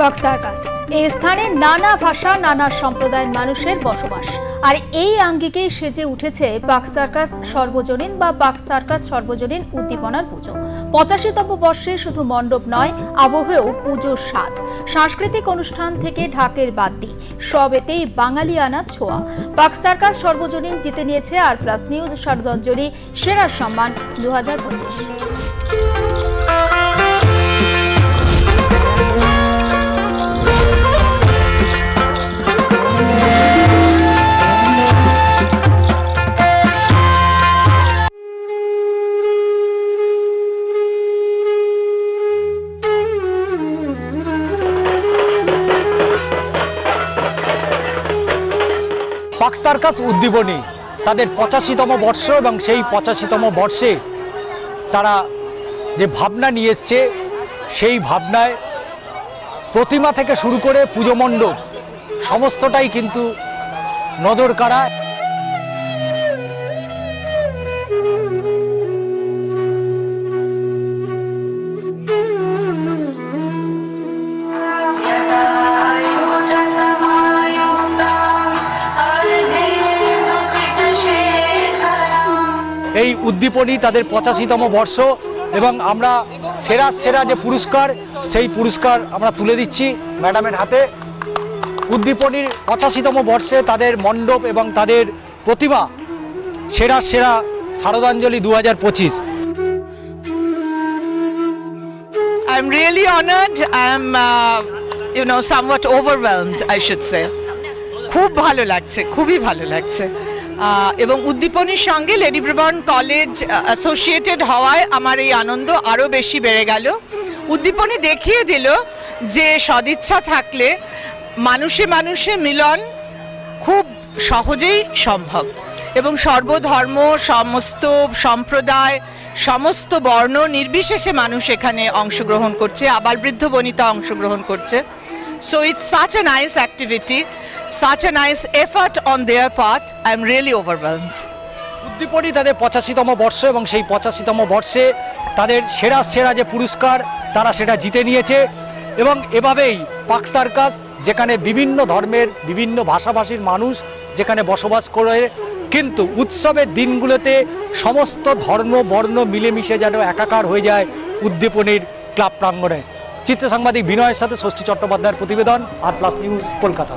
Rock circus. এই স্থানে নানা ভাষা, নানা সম্প্রদায়ের মানুষের বসবাস। আর এই আঙ্গিকেই সেজে উঠেছে পাক সার্কাস সর্বজনীন বা পাক সার্কাস সর্বজনীন উদ্দীপনার পুজো। পঁচাশিতম বর্ষে শুধু মণ্ডপ নয়, আবহেও পুজোর স্বাদ। সাংস্কৃতিক অনুষ্ঠান থেকে ঢাকের বাদ্যি সব এতেই বাঙালিয়ানা ছোঁয়া। পাক সার্কাস সর্বজনীন জিতে নিয়েছে আর প্লাস নিউজ শারদাঞ্জলি সেরা সম্মান দু হাজার পঁচিশ। পাক সার্কাস উদ্দীপনী। তাদের পঁচাশিতম বর্ষ এবং সেই পঁচাশিতম বর্ষে তারা যে ভাবনা নিয়ে এসছে, সেই ভাবনায় প্রতিমা থেকে শুরু করে পুজো মণ্ডপ, সমস্তটাই কিন্তু নজর কাড়া এই উদ্দীপনী তাদের পঁচাশিতম বর্ষ এবং আমরা সেরা সেরা যে পুরস্কার সেই পুরস্কার আমরা তুলে দিচ্ছি ম্যাডামের হাতে। উদ্দীপনীর পঁচাশিতম বর্ষে তাদের মণ্ডপ এবং তাদের প্রতিমা সেরা সেরা শারদাঞ্জলি দু হাজার পঁচিশ। I'm really honored. I'm, uh, you know, somewhat overwhelmed, I should সে খুব ভালো লাগছে খুবই ভালো লাগছে। এবং উদ্দীপনীর সঙ্গে লেডি ব্রবন কলেজ অ্যাসোসিয়েটেড হওয়ায় আমার এই আনন্দ আরও বেশি বেড়ে গেল। উদ্দীপনী দেখিয়ে দিল যে সদিচ্ছা থাকলে মানুষে মানুষে মিলন খুব সহজেই সম্ভব এবং সর্বধর্ম, সমস্ত সম্প্রদায়, সমস্ত বর্ণ নির্বিশেষে মানুষ এখানে অংশগ্রহণ করছে আবার বৃদ্ধ বনিতা অংশগ্রহণ করছে। So it's such a nice activity a nice effort on their part I am really overwhelmed Uddipani তাদের পঁচাশিতম বর্ষ এবং সেই পঁচাশিতম বর্ষে তাদের সেরা সেরা যে পুরস্কার, তারা সেটা জিতে নিয়েছে। এবং এভাবেই পাক সার্কাস, যেখানে বিভিন্ন ধর্মের, বিভিন্ন ভাষাভাষীর মানুষ যেখানে বসবাস করে, কিন্তু উৎসবের দিনগুলোতে সমস্ত ধর্ম, বর্ণ মিলেমিশে যেন একাকার হয়ে যায় উদ্দীপনীর ক্লাব প্রাঙ্গণে। চিত্র সাংবাদিক বিনয়ের সাথে ষষ্ঠী চট্টোপাধ্যায়ের প্রতিবেদন, আর প্লাস নিউজ কলকাতা।